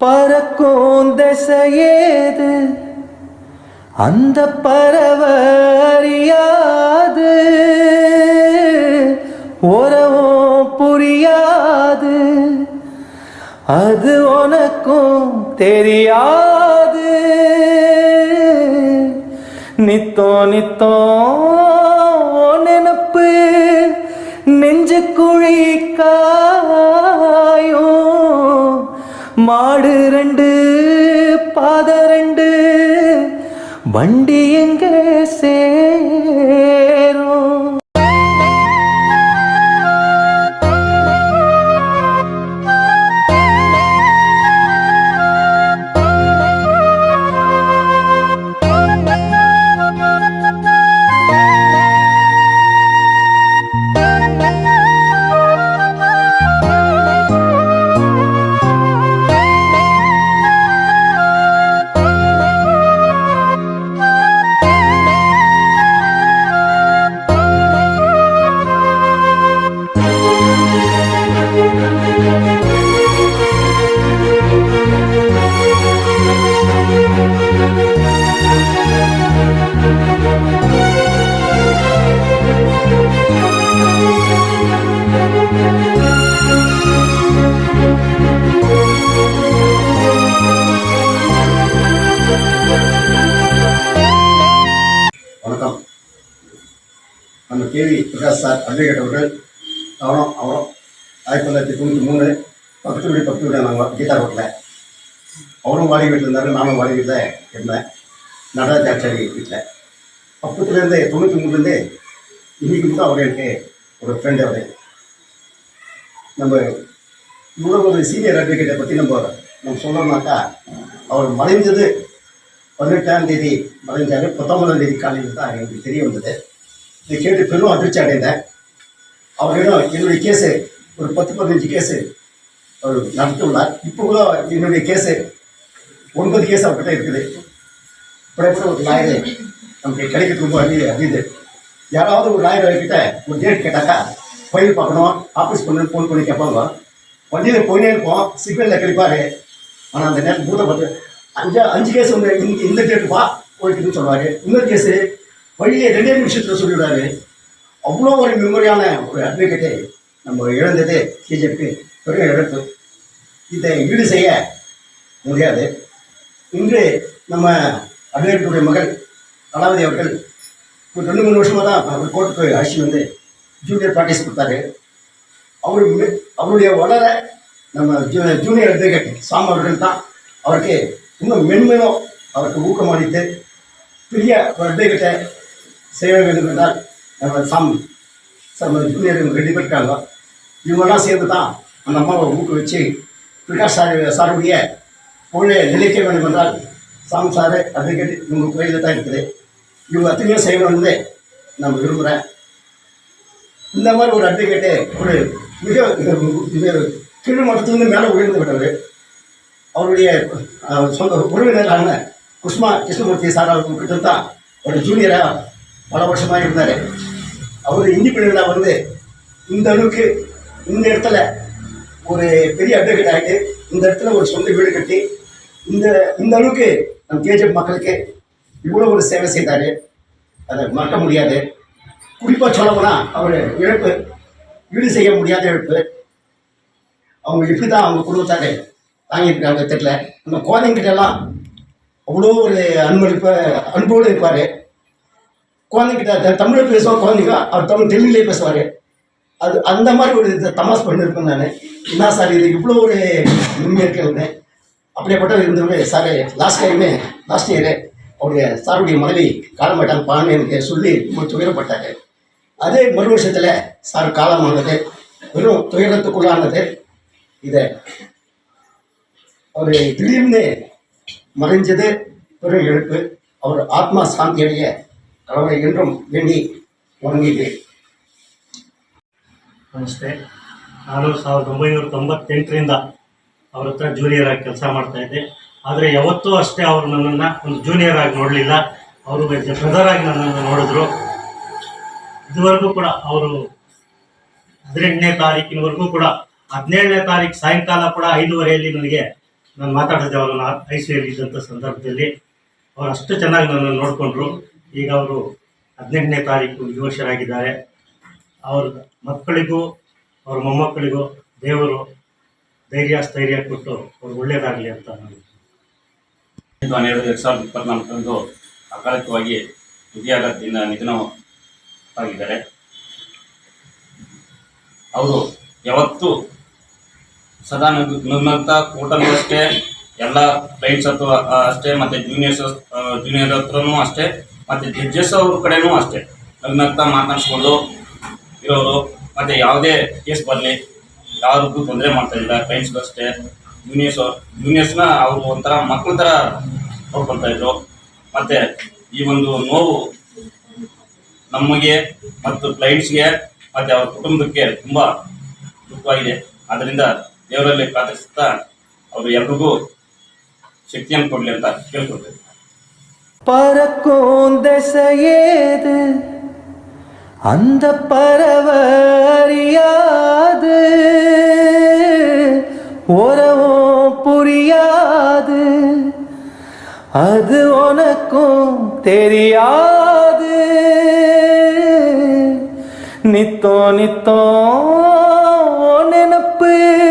பறக்கும் திசையேது அந்த பறவறியாது. உறவும் புரியாது. அது உனக்கும் தெரியாது. நித்தோ நித்தோ நினப்பு நெஞ்சு குழிக்கா மாடு ரெண்டு பாத ரெண்டு வண்டி எங்கே சே நம்ம பிரகாஷ் சார் அட்வொகேட் அவர்கள் அவரும் அவரும் ஆயிரத்தி தொள்ளாயிரத்தி தொண்ணூற்றி மூணு பக்கத்து வீடு பக்கத்து வீடு நாங்கள் கீதா ரோட்டில் அவரும் வாடகை வீட்டில் இருந்தார் நானும் வாடகை வீட்டில் இருந்தேன். நடராஜாச்சாரி வீட்டில். அப்பத்துலேருந்தே தொண்ணூற்றி மூணுலேருந்தே இன்னைக்கு மட்டும் அவர் எனக்கு ஒரு ஃப்ரெண்டு அவர். நம்ம இவ்வளோ ஒரு சீனியர் அட்வொகேட்டை பற்றி நம்ம நம்ம சொல்லணும்னாக்கா அவர் மறைஞ்சது பதினெட்டாம் தேதி மறைஞ்சாரு பத்தொன்பதாம் தேதி காலையில் தான் எனக்கு தெரிய வந்தது. இதை கேட்டு பெரும் அதிர்ச்சி அடைந்தேன். அவரிடம் என்னுடைய கேஸு ஒரு பத்து பதினஞ்சு கேஸு அவர் நடத்தியுள்ளார். இப்போ கூட என்னுடைய கேஸு ஒன்பது கேஸ் அவர்கிட்ட இருக்குது. இப்படி ஒரு லாயரு நமக்கு கிடைக்கிறது ரொம்ப அரிய அரியுது யாராவது ஒரு லாயர் கிட்ட ஒரு டேட் கேட்டாக்கா ஃபைல் பார்க்கணும் ஆஃபீஸ் பண்ணு ஃபோன் பண்ணி கேட்பாங்க. வண்டியில் போயினே இருப்போம் சிக்னலில் கிடைப்பாரு ஆனால் அந்த நேரம் மூத்த பார்த்து அஞ்சு அஞ்சு கேஸ் வந்து இந்த இந்த டேட்டு வா போயிட்டுன்னு சொல்லுவார். இன்னொரு கேஸு வழியே ரெண்டே நிமிஷத்தில் சொல்லிவிடுவாரு அவ்வளோ ஒரு மெமரியான ஒரு அட்வொகேட்டை நம்ம இழந்தது பிஜேபி. பெரிய இழப்பு. இதை ஈடு செய்ய முடியாது. இன்று நம்ம அட்வொகேட்டுடைய மகள் கலாவதி அவர்கள் ஒரு ரெண்டு மூணு வருஷமாக தான் அவர் கோர்ட்டுக்கு அழைச்சி வந்து ஜூனியர் ப்ராக்டிஸ் கொடுத்தாரு. அவர் அவருடைய வளர நம்ம ஜூ ஜூனியர் அட்வொகேட் சாம் அவர்கள் தான் அவருக்கு இன்னும் மென்மேலும் அவருக்கு ஊக்கமளித்து பெரிய ஒரு அட்வொகேட்டை செய்ய வேண்டும் என்றால் நம்ம சாம் சார் ஜூனியர் ரெண்டு பேர் இருக்காங்க இவங்கெல்லாம் சேர்ந்து தான் அந்த அம்மாவை ஊக்குவிச்சு பிரகாஷ் சார் சாருடைய பொருளை நிலைக்க வேண்டும் என்றால் சாம் சார் அட்வொகேட் இவங்க கோயிலில் தான் இருக்குது. இவங்க அத்தனையும் செய்யணும்னு நம்ம விரும்புகிறேன் இந்த மாதிரி ஒரு அட்வொகேட்டு ஒரு மிக மிக கீழ் மட்டத்திலிருந்து மேலே உயர்ந்து விட்டவர். அவருடைய சொந்த உறவினரான குஷ்மா கிருஷ்ணமூர்த்தி சார் அவர்கிட்ட தான் ஒரு ஜூனியராக பல வருஷமாக இருந்தார். அவர் இண்டிபெண்டாக வந்து இந்த அளவுக்கு இந்த இடத்துல ஒரு பெரிய அட்வொகேட் ஆகிட்டு இந்த இடத்துல ஒரு சொந்த வீடு கட்டி இந்த இந்த அளவுக்கு நம் கேஜப் மக்களுக்கு இவ்வளோ ஒரு சேவை செய்தார். அதை மறக்க முடியாது. குறிப்பாக சொல்ல போனால் அவர் இழப்பு ஈடு செய்ய முடியாத இழப்பு. அவங்க எப்படி தான் அவங்க குடும்பத்தார் தாங்கியிருக்காங்க தெரியல. நம்ம குழந்தைங்கிட்ட எல்லாம் அவ்வளோ ஒரு அன்பளிப்ப அன்போடு இருப்பார். குழந்தைகிட்ட த- தமிழ்ல பேசுவோம் குழந்தைங்க அவர் தமிழ் தெலுங்குலேயே பேசுவார். அது அந்த மாதிரி ஒரு இது தமாஸ் பண்ணியிருக்கேன் நான். என்ன சார் இது இவ்வளோ ஒரு உண்மை இருக்கிறது அப்படியேப்பட்ட இருந்தவர் சார் லாஸ்ட் டைமே லாஸ்ட் இயரு அவருடைய சாருடைய மனைவி காலமாட்டாங்க பான்னு எனக்கு சொல்லி ரொம்ப துயரப்பட்டார் அதே மறு வருஷத்தில் சார் காலமானது வெறும் துயரத்துக்குள்ளானது. இதை அவர் திடீர்னு மறைஞ்சது பெரும் எழுப்பு. அவர் ஆத்மா சாந்தி அடைய ಅವಾಗ ನಮಸ್ತೆ. ನಾನು ಸಾವಿರದ ಒಂಬೈನೂರ ತೊಂಬತ್ತೆಂಟರಿಂದ ಹತ್ರ ಜೂನಿಯರ್ ಆಗಿ ಕೆಲಸ ಮಾಡ್ತಾ ಇದ್ದೆ. ಆದರೆ ಯಾವತ್ತೂ ಅಷ್ಟೇ ಅವರು ನನ್ನನ್ನು ಒಂದು ಜೂನಿಯರ್ ಆಗಿ ನೋಡಲಿಲ್ಲ. ಅವರು ಬ್ರದರ್ ಆಗಿ ನನ್ನನ್ನು ನೋಡಿದ್ರು. ಇದುವರೆಗೂ ಕೂಡ ಅವರು ಹದಿನೆಂಟನೇ ತಾರೀಕಿನವರೆಗೂ ಕೂಡ ಹದಿನೇಳನೇ ತಾರೀಕು ಸಾಯಂಕಾಲ ಕೂಡ ಐದೂವರೆಯಲ್ಲಿ ನನಗೆ ನಾನು ಮಾತಾಡಿದೆ ಅವರನ್ನ ಐ ಸಿ ಇದ್ದಂಥ ಸಂದರ್ಭದಲ್ಲಿ. ಅವರು ಅಷ್ಟು ಚೆನ್ನಾಗಿ ನನ್ನನ್ನು ನೋಡಿಕೊಂಡ್ರು. ಈಗ ಅವರು ಹದಿನೆಂಟನೇ ತಾರೀಕು ವಿವಶರಾಗಿದ್ದಾರೆ ಅವ್ರ ಮಕ್ಕಳಿಗೂ, ಅವ್ರ ಮೊಮ್ಮಕ್ಕಳಿಗೂ ದೇವರು ಧೈರ್ಯ, ಸ್ಥೈರ್ಯ ಕೊಟ್ಟು ಅವ್ರು ಒಳ್ಳೇದಾಗಲಿ ಅಂತ ನಾನು ಹನ್ನೆರಡು ಎರಡು ಸಾವಿರದ ಇಪ್ಪತ್ನಾಲ್ಕರಂದು ಅಕಾಲಿಕವಾಗಿ ಹೃದಯಾಘಾತದಿಂದ ನಿಧನವಾಗಿದ್ದಾರೆ. ಅವರು ಯಾವತ್ತು ಸದಾ ನಗು, ನಗ್ನಗ್ತಾ ಕೂಟಲ್ಲೂ ಅಷ್ಟೇ, ಎಲ್ಲ ಕ್ಲೈಂಟ್ಸ್ ಹತ್ರ ಅಷ್ಟೇ, ಮತ್ತು ಜೂನಿಯರ್ಸ್ ಜೂನಿಯರ್ ಹತ್ರನೂ ಅಷ್ಟೇ ಮತ್ತು ಜಡ್ಜಸ್ ಅವ್ರ ಕಡೆನೂ ಅಷ್ಟೇ. ನಗ್ನಗ್ತಾ ಮಾತನಾಡಿಸ್ಕೊಂಡು ಇರೋರು, ಮತ್ತು ಯಾವುದೇ ಕೇಸ್ ಬರಲಿ, ಯಾರಿಗೂ ತೊಂದರೆ ಮಾಡ್ತಾ ಇಲ್ಲ ಕ್ಲೈಂಟ್ಸ್ಗೂ ಅಷ್ಟೇ. ಜೂನಿಯರ್ಸ್ ಜೂನಿಯರ್ಸ್ನ ಅವರು ಒಂಥರ ಮಕ್ಕಳ ಥರ ನೋಡ್ಕೊಳ್ತಾ ಇದ್ರು. ಮತ್ತು ಈ ಒಂದು ನೋವು ನಮಗೆ ಮತ್ತು ಕ್ಲೈಂಟ್ಸ್ಗೆ ಮತ್ತು ಅವ್ರ ಕುಟುಂಬಕ್ಕೆ ತುಂಬ ದುಃಖವಾಗಿದೆ. ಆದ್ದರಿಂದ ದೇವರಲ್ಲಿ ಪ್ರಾರ್ಥಿಸುತ್ತಾ ಅವರು ಎಲ್ರಿಗೂ ಶಕ್ತಿಯನ್ನು ಕೊಡಲಿ ಅಂತ ಕೇಳ್ಕೊಳ್ತೇವೆ பறக்கும் திசையேது? அந்த பறவை அறியாது உறவும் புரியாது. அது உனக்கும் தெரியாது. நித்தோ நித்தோ நினப்பு.